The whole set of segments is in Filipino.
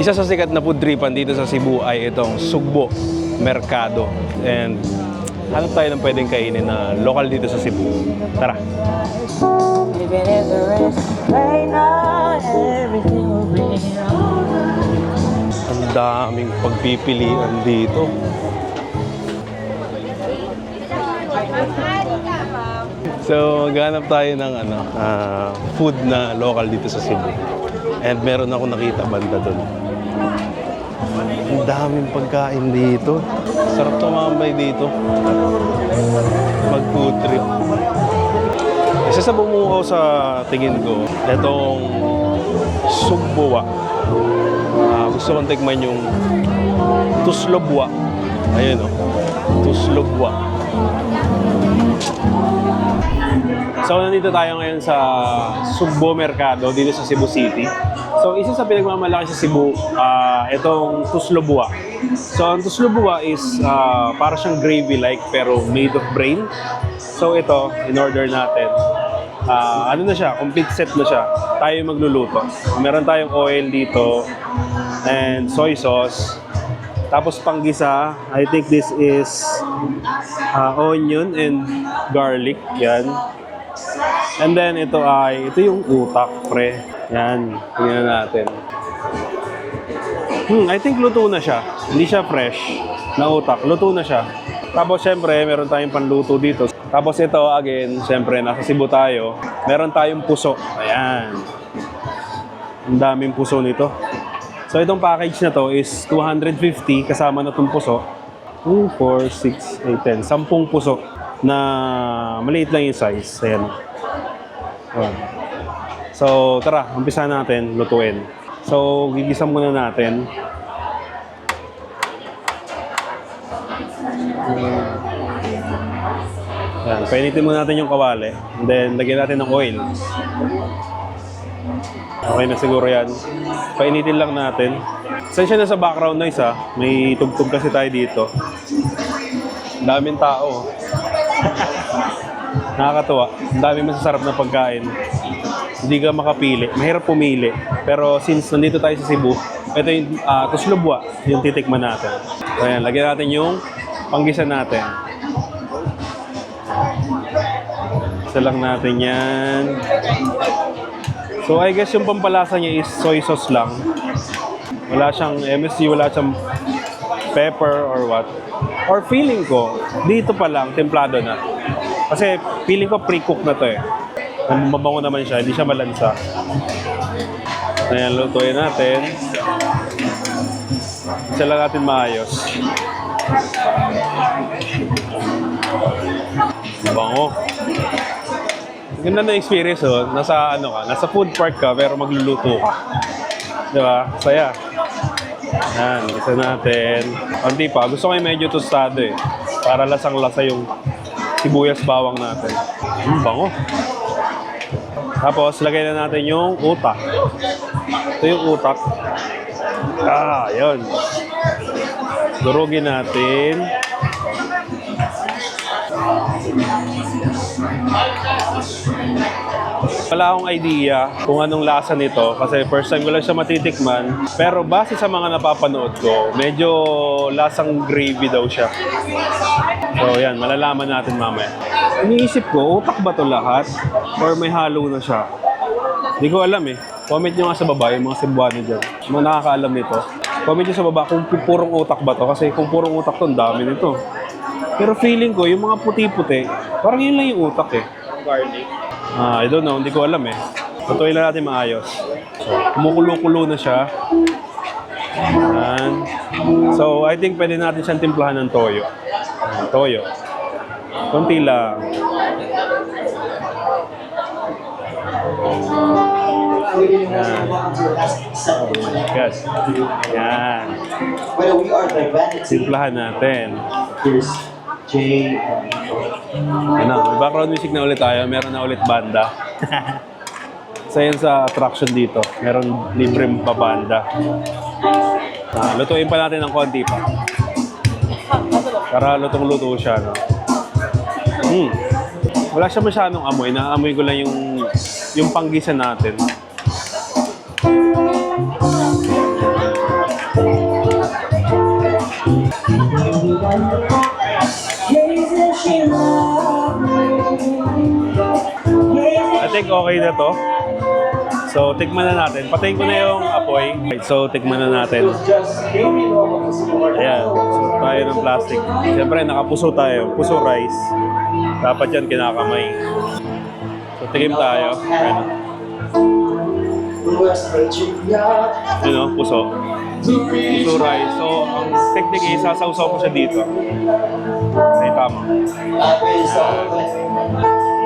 Isa sa sikat na food tripan dito sa Cebu ay itong Sugbo Mercado. And hanap tayo ng pwedeng kainin na lokal dito sa Cebu. Tara! Ang daming pagpipilian dito. So, ganap tayo ng ano, ah, food na local dito sa Cebu. And meron ako nakita banda doon. Ang daming pagkain dito. Sarap tumambay dito. Mag food trip. Isa sa bumuhaw sa tingin ko, itong sugbuwa. Ah, gusto kong tikman yung tuslobwa. Ayun o. Tuslobwa. So, nandito tayo ngayon sa Sugbo Mercado dito sa Cebu City. So, isa sa pinagmamalaki sa Cebu, ah, itong tuslobwa. So, ang tuslobwa is ah, para siyang gravy-like pero made of brain. So, ito, in order natin. Ah, ano na siya, complete set na siya. Tayo magluluto. Meron tayong oil dito and soy sauce. Tapos panggisa, I think this is ah, onion and garlic. Yan. And then ito ay, ito yung utak, pre. Yan, tingnan natin. Hmm, I think luto na siya. Hindi siya fresh na utak. Luto na siya. Tapos syempre, meron tayong panluto dito. Tapos ito, again, syempre, nasa Cebu tayo. Meron tayong puso. Ayan. Ang daming puso nito. So itong package na to is 250 kasama na itong puso. 2, 4, 6, 8, 10. 10 puso na maliit lang yung size. Ayan. Ayan. So tara, umpisa natin lutuin. So gigisa muna natin. Ayan, painitin muna natin yung kawali. And then lagyan natin ng oil. Okay na siguro yan. Painitin lang natin. Sensya na sa background noise ha. May tugtog kasi tayo dito. Daming tao. Nakakatuwa. Ang daming masasarap na pagkain. Hindi ka makapili. Mahirap pumili. Pero since nandito tayo sa Cebu, ito yung uh, tuslubwa, yung titikman natin. So, ayan, lagyan natin yung panggisan natin. Isa lang natin yan. So I guess yung pampalasa niya is soy sauce lang. Wala siyang MSG, wala siyang pepper or what. Or feeling ko, dito pa lang, templado na. Kasi feeling ko pre-cook na to eh. Mabango naman siya, hindi siya malansa. Ayan, lutuin natin. Isa lang natin maayos. Bango. Ganda na experience oh. Nasa ano ka, nasa food park ka pero magluluto ka. 'Di ba? Saya. Yan, isa natin. Konti pa. Gusto ko medyo tostado eh. Para lasang-lasa yung sibuyas bawang natin. Hmm, bango. Tapos, lagay na natin yung utak. Ito yung utak. Ah, yun. Durugin natin. Wala akong idea kung anong lasa nito kasi first time ko lang siya matitikman. Pero base sa mga napapanood ko, medyo lasang gravy daw siya. So yan, malalaman natin mamaya. Iniisip ko, utak ba to lahat? Or may halo na siya? Hindi ko alam eh. Comment nyo nga sa baba yung mga Cebuano dyan. Mga nakakaalam nito. Comment nyo sa baba kung purong utak ba to. Kasi kung purong utak to, dami nito. Pero feeling ko, yung mga puti-puti, parang yun lang yung utak eh. Garlic. Ah, I don't know, hindi ko alam eh. Tutuin lang natin maayos. So, kumukulo-kulo na siya. Ayan. So, I think pwede natin siyang timplahan ng toyo. Ayan, toyo. Kunti lang. Yan. God. Yan. Timplahan natin. Here's Jay. Ano, may background music na ulit tayo. Meron na ulit banda. Isa yan sa attraction dito. Meron libreng babanda. Ah, lutuin pa natin ng konti pa. Para lutong-luto siya, no? Hmm. Wala siya masyadong amoy. Naamoy ko lang yung yung panggisa natin. Okay na to. So, tikman na natin. Patayin ko na yung apoy. So, tikman na natin. Ayan. So, tayo ng plastic. Siyempre, nakapuso tayo. Puso rice. Dapat yan kinakamay. So, tikim tayo. Ayan. Yun o, puso. Puso rice. So, ang technique is, sasawsaw ko siya dito. Ay, tama.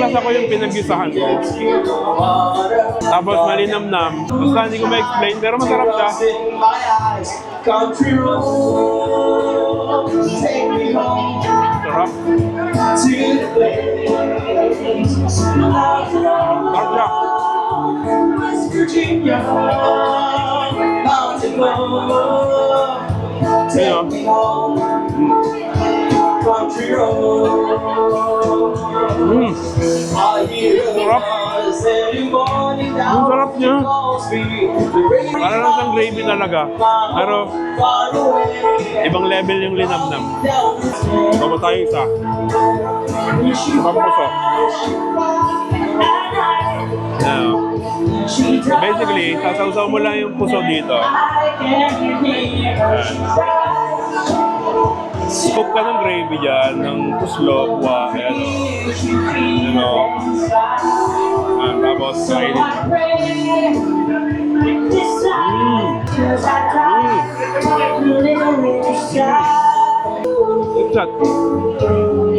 lasa ko yung pinaggisahan ko. Tapos malinamnam. Basta hindi ko ma-explain, pero masarap siya. Home Sarap. Sarap siya. West Virginia, mountain road, take me home, country road. Mm. I hear Sarap. Ang sarap niya. Parang lang siyang gravy talaga. Pero ibang level yung linamnam. Baba tayo isa. Sarap puso. Ayan o. So basically, sasawsaw mo lang yung puso dito. Ayan. Scoop ka ng gravy dyan, ng tuslo, buwa, ayan o. Ayan o. Ayan, tapos kainin mo. Lip shot.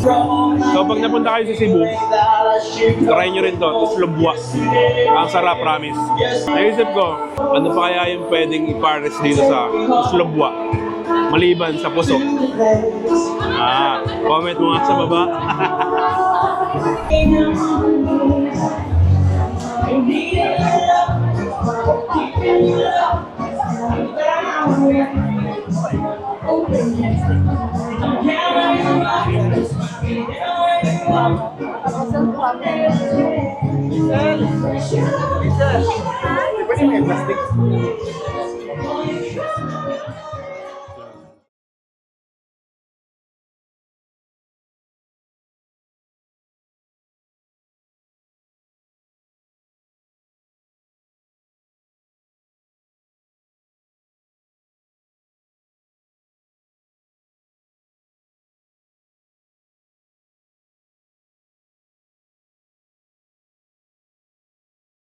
Mmm! Pag napunta kayo sa Cebu, try nyo rin to, tuslobwa. Ang sarap, promise. Naisip ko, ano pa kaya yung pwedeng ipares dito sa tuslobwa? Maliban sa puso. Ah, comment mo nga sa baba. Michelle! Michelle! Wait a plastic.